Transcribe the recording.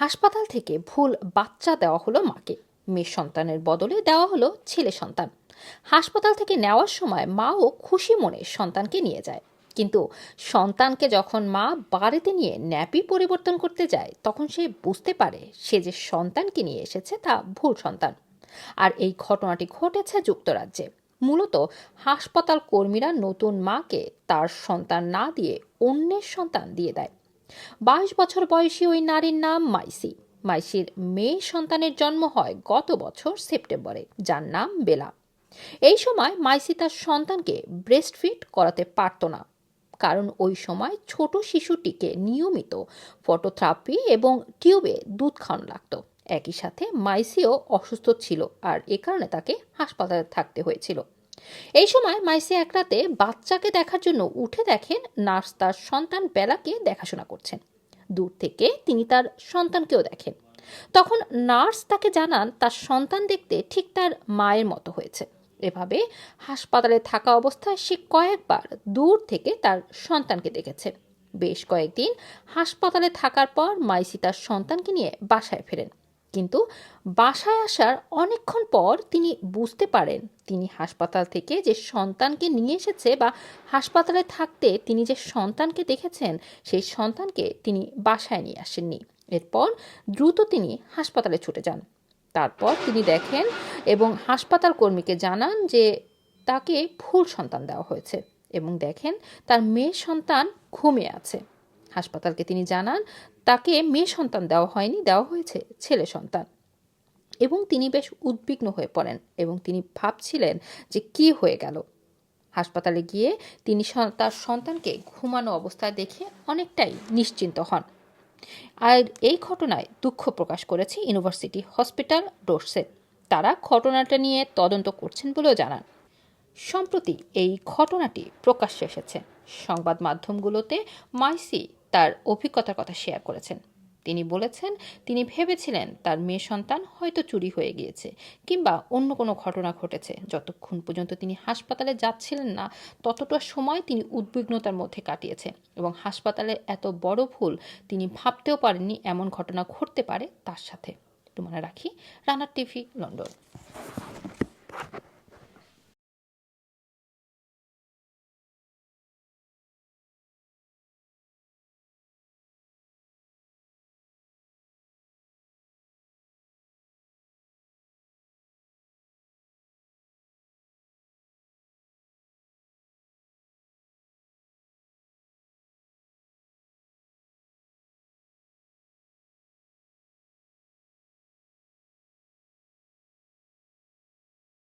হাসপাতাল থেকে ভুল বাচ্চা দেওয়া হলো মাকে। মেয়ে সন্তানের বদলে দেওয়া হলো ছেলে সন্তান। হাসপাতাল থেকে নেওয়ার সময় মাও খুশি মনে সন্তানকে নিয়ে যায়। কিন্তু সন্তানকে যখন মা বাড়িতে নিয়ে ন্যাপি পরিবর্তন করতে যায়, তখন সে বুঝতে পারে সে যে সন্তানকে নিয়ে এসেছে তা ভুল সন্তান। আর এই ঘটনাটি ঘটেছে যুক্তরাজ্যে। মূলত হাসপাতাল কর্মীরা নতুন মাকে তার সন্তান না দিয়ে অন্যের সন্তান দিয়ে দেয়। বাইশ বছর বয়সী ওই নারীর নাম মাইসি। মাইসির মেয়ে সন্তানের জন্ম হয় গত বছর সেপ্টেম্বরে, যার নাম বেলা। এই সময় মাইসি তার সন্তানকে ব্রেস্ট ফিট করাতে পারত না। কারণ ওই সময় ছোট শিশুটিকে নিয়মিত ফটোথেরাপি এবং টিউবে দুধ খাওয়ানো লাগতো। একই সাথে মাইসিও অসুস্থ ছিল আর এ কারণে তাকে হাসপাতালে থাকতে হয়েছিল। এই সময় মাইসি এক রাতে বাচ্চাকে দেখার জন্য উঠে দেখেন নার্স তার সন্তান বেলাকে দেখাশোনা করছেন। দূর থেকে তিনি তার সন্তানকেও দেখেন। তখন নার্স তাকে জানান তার সন্তান দেখতে ঠিক তার মায়ের মতো হয়েছে। এভাবে হাসপাতালে থাকা অবস্থায় সে কয়েকবার দূর থেকে তার সন্তানকে দেখেছে। বেশ কয়েকদিন হাসপাতালে থাকার পর মাইসি তার সন্তানকে নিয়ে বাসায় ফেরেন। কিন্তু বাসায় আসার অনেকক্ষণ পর তিনি বুঝতে পারেন তিনি হাসপাতাল থেকে যে সন্তানকে নিয়ে এসেছে বা হাসপাতালে থাকতে তিনি যে সন্তানকে দেখেছেন, সেই সন্তানকে তিনি বাসায় নিয়ে আসেননি। এরপর দ্রুত তিনি হাসপাতালে ছুটে যান। তারপর তিনি দেখেন এবং হাসপাতাল কর্মীকে জানান যে তাকে ভুল সন্তান দেওয়া হয়েছে এবং দেখেন তার মেয়ে সন্তান ঘুমিয়ে আছে। হাসপাতালকে তিনি জানান, তাকে মেয়ে সন্তান দেওয়া হয়নি, দেওয়া হয়েছে ছেলে সন্তান। এবং তিনি বেশ উদ্বিগ্ন হয়ে পড়েন এবং তিনি ভাবছিলেন যে কি হয়ে গেল। হাসপাতালে গিয়ে তিনি তার সন্তানকে ঘুমানো অবস্থায় দেখে অনেকটাই নিশ্চিন্ত হন। আর এই ঘটনায় দুঃখ প্রকাশ করেছে ইউনিভার্সিটি হসপিটাল ডোরসে। তারা ঘটনাটা নিয়ে তদন্ত করছেন বলেও জানান। সম্প্রতি এই ঘটনাটি প্রকাশ্যে এসেছে। সংবাদ মাধ্যমগুলোতে মাইসি তার অভিজ্ঞতার কথা শেয়ার করেছেন। তিনি বলেছেন, তিনি ভেবেছিলেন তার মেয়ে সন্তান হয়তো চুরি হয়ে গিয়েছে কিংবা অন্য কোনো ঘটনা ঘটেছে। যতক্ষণ পর্যন্ত তিনি হাসপাতালে যাচ্ছিলেন না, ততটা সময় তিনি উদ্বিগ্নতার মধ্যে কাটিয়েছে এবং হাসপাতালে এত বড় ভুল তিনি ভাবতেও পারেননি এমন ঘটনা ঘটতে পারে তার সাথে। একটু মনে রাখি রানার টিভি, লন্ডন।